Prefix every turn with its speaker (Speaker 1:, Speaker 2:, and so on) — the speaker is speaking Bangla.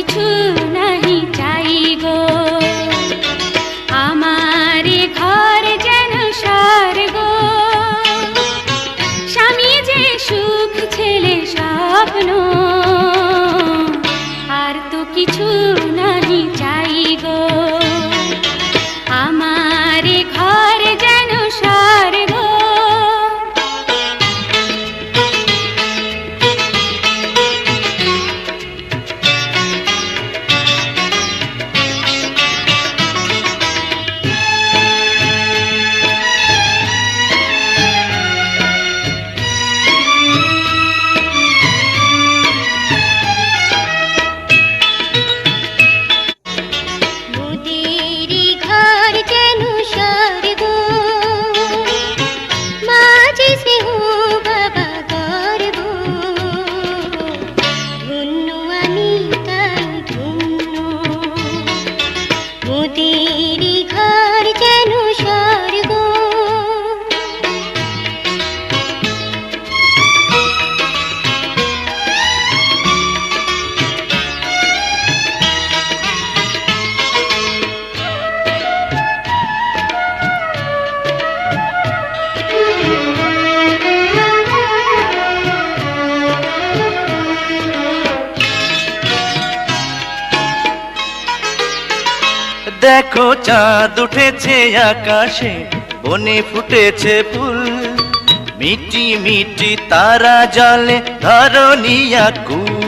Speaker 1: কিছু নাহি চাই গো। আমার ঘর যেন স্বর্গ।
Speaker 2: স্বামী যে সুখ ছেলে স্বপ্ন দেখো চাঁদ উঠেছে আকাশে বনে ফুটেছে ফুল। মিটি মিটি তারা জলে ধরনিয়া কুল